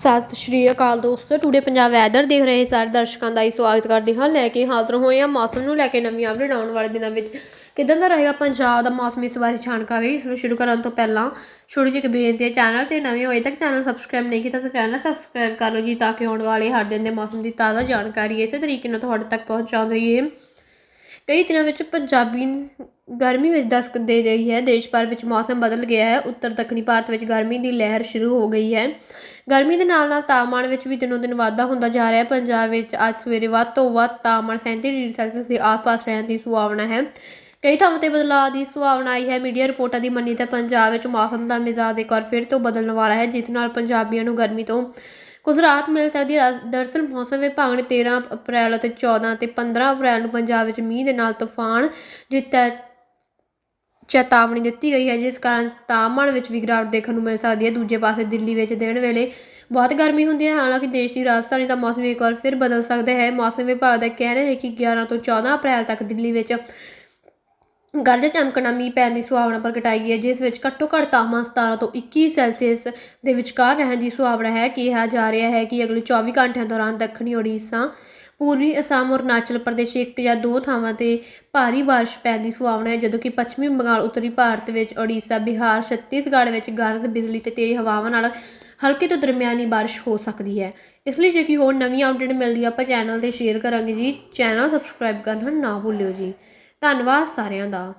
ਸਤਿ ਸ਼੍ਰੀ ਅਕਾਲ ਦੋਸਤੋ today Punjab weather ਦੇਖ ਰਹੇ ਸਾਰੇ ਦਰਸ਼ਕਾਂ ਦਾ ਹੀ ਸਵਾਗਤ ਕਰਦੇ ਹਾਂ। ਲੈ ਕੇ ਹਾਜ਼ਰ ਹੋਏ ਹਾਂ ਮੌਸਮ ਨੂੰ ਲੈ ਕੇ ਨਵੀਂ ਅਪਡੇਟ ਆਉਣ ਵਾਲੇ ਦਿਨਾਂ ਵਿੱਚ। ਕਿਦਾਂ ਦਾ ਰਹੇਗਾ ਪੰਜਾਬ ਦਾ ਮੌਸਮ ਇਸ ਬਾਰੇ ਜਾਣਕਾਰੀ ਇਸ ਨੂੰ ਸ਼ੁਰੂ ਕਰਨ ਤੋਂ ਪਹਿਲਾਂ ਛੋਟੀ ਜਿਹੀ ਇੱਕ ਬੇਨਤੀ ਹੈ ਚੈਨਲ ਤੇ ਨਵੇਂ ਹੋਏ ਤੱਕ ਚੈਨਲ ਸਬਸਕ੍ਰਾਈਬ ਨਹੀਂ ਕੀਤਾ ਤਾਂ ਚੈਨਲ ਸਬਸਕ੍ਰਾਈਬ ਕਰ ਲਓ ਜੀ ਤਾਂ ਕਿ ਆਉਣ ਵਾਲੇ ਹਰ ਦਿਨ ਦੇ ਮੌਸਮ ਦੀ ਤਾਜ਼ਾ ਜਾਣਕਾਰੀ ਇਸੇ ਤਰੀਕੇ ਨਾਲ ਤੁਹਾਡੇ ਤੱਕ ਪਹੁੰਚਾਉਂਦੀ ਰਹੀਏ। ਕਈ ਦਿਨਾਂ ਵਿੱਚ ਪੰਜਾਬੀ ਗਰਮੀ ਵਿੱਚ ਦਸਤਕ ਦੇ ਰਹੀ ਹੈ, ਦੇਸ਼ ਭਰ ਵਿੱਚ ਮੌਸਮ ਬਦਲ ਗਿਆ ਹੈ, ਉੱਤਰ ਦੱਖਣੀ ਭਾਰਤ ਵਿੱਚ ਗਰਮੀ ਦੀ ਲਹਿਰ ਸ਼ੁਰੂ ਹੋ ਗਈ ਹੈ। ਗਰਮੀ ਦੇ ਨਾਲ ਨਾਲ ਤਾਪਮਾਨ ਵਿੱਚ ਵੀ ਦਿਨੋ ਦਿਨ ਵਾਧਾ ਹੁੰਦਾ ਜਾ ਰਿਹਾ ਹੈ। ਪੰਜਾਬ ਵਿੱਚ ਅੱਜ ਸਵੇਰੇ ਵੱਧ ਤੋਂ ਵੱਧ ਤਾਪਮਾਨ 37 ਡਿਗਰੀ ਸੈਲਸੀਅਸ ਦੇ ਆਸ-ਪਾਸ ਰਹਿਣ ਦੀ ਸੰਭਾਵਨਾ ਹੈ। ਕਈ ਥਾਵਾਂ ਤੇ ਬਦਲਾਅ ਦੀ ਸੰਭਾਵਨਾ ਆਈ ਹੈ। ਮੀਡੀਆ ਰਿਪੋਰਟਾਂ ਦੀ ਮੰਨੀ ਤਾਂ ਪੰਜਾਬ ਵਿੱਚ ਮੌਸਮ ਦਾ ਮਿਜ਼ਾਜ ਇੱਕ ਵਾਰ ਫਿਰ ਤੋਂ ਬਦਲਣ ਵਾਲਾ ਹੈ, ਜਿਸ ਨਾਲ ਪੰਜਾਬੀਆਂ ਨੂੰ ਗਰਮੀ ਤੋਂ ਕੁਝ ਰਾਹਤ ਮਿਲ ਸਕਦੀ ਹੈ। ਦਰਅਸਲ ਮੌਸਮ ਵਿਭਾਗ ਨੇ 13 ਅਪ੍ਰੈਲ ਅਤੇ 14 ਅਤੇ 15 ਅਪ੍ਰੈਲ ਨੂੰ ਪੰਜਾਬ ਵਿੱਚ ਮੀਂਹ ਦੇ ਨਾਲ ਤੂਫਾਨ ਜਿੱਤਾ ਚੇਤਾਵਨੀ ਦਿੱਤੀ ਗਈ ਹੈ, ਜਿਸ ਕਾਰਨ ਤਾਪਮਾਨ ਵਿੱਚ ਵੀ ਗਿਰਾਵਟ ਦੇਖਣ ਨੂੰ ਮਿਲ ਸਕਦੀ ਹੈ। ਦੂਜੇ ਪਾਸੇ ਦਿੱਲੀ ਵਿੱਚ ਦਿਨ ਵੇਲੇ ਬਹੁਤ ਗਰਮੀ ਹੁੰਦੀ ਹੈ। ਹਾਲਾਂਕਿ ਦੇਸ਼ ਦੀ ਰਾਜਧਾਨੀ ਦਾ ਮੌਸਮ ਇੱਕ ਵਾਰ ਫਿਰ ਬਦਲ ਸਕਦਾ ਹੈ। ਮੌਸਮ ਵਿਭਾਗ ਦਾ ਕਹਿਣਾ ਹੈ ਕਿ 11 ਤੋਂ 14 ਅਪ੍ਰੈਲ ਤੱਕ ਦਿੱਲੀ ਵਿੱਚ ਗਰਜ ਚਮਕਣਾ ਮੀਂਹ ਪੈਣ ਦੀ ਸੰਭਾਵਨਾ ਪ੍ਰਗਟਾਈ ਗਈ ਹੈ, ਜਿਸ ਵਿੱਚ ਘੱਟੋ ਘੱਟ ਤਾਪਮਾਨ 17 ਤੋਂ 21 ਸੈਲਸੀਅਸ ਦੇ ਵਿਚਕਾਰ ਰਹਿਣ ਦੀ ਸੰਭਾਵਨਾ ਹੈ। ਕਿਹਾ ਜਾ ਰਿਹਾ ਹੈ ਕਿ ਅਗਲੇ 24 ਘੰਟਿਆਂ ਦੌਰਾਨ ਦੱਖਣੀ ਓਡੀਸ਼ਾ ਪੂਰਬੀ ਅਸਾਮ, ਅਰੁਣਾਚਲ ਪ੍ਰਦੇਸ਼ ਇੱਕ ਜਾਂ ਦੋ ਥਾਵਾਂ ਤੇ ਭਾਰੀ ਬਾਰਿਸ਼ ਪੈਣ ਦੀ ਸੰਭਾਵਨਾ ਹੈ, ਜਦੋਂ ਕਿ ਪੱਛਮੀ ਬੰਗਾਲ, ਉੱਤਰੀ ਭਾਰਤ ਵਿੱਚ ਓਡੀਸ਼ਾ ਬਿਹਾਰ, ਛੱਤੀਸਗੜ੍ਹ ਵਿੱਚ ਗਰਜ, ਬਿਜਲੀ ਤੇ ਤੇਜ਼ ਹਵਾਵਾਂ ਨਾਲ ਹਲਕੀ ਤੋਂ ਦਰਮਿਆਨੀ ਬਾਰਿਸ਼ ਹੋ ਸਕਦੀ ਹੈ। ਇਸ ਲਈ ਜੇ ਕੋਈ ਹੋਰ ਨਵੀਂ ਅਪਡੇਟ ਮਿਲਦੀ ਹੈ, ਆਪਾਂ ਚੈਨਲ ਤੇ ਸ਼ੇਅਰ ਕਰਾਂਗੇ ਜੀ। ਚੈਨਲ ਸਬਸਕ੍ਰਾਈਬ ਕਰਨਾ ਨਾ ਭੁੱਲਿਓ ਜੀ। ਧੰਨਵਾਦ ਸਾਰਿਆਂ ਦਾ।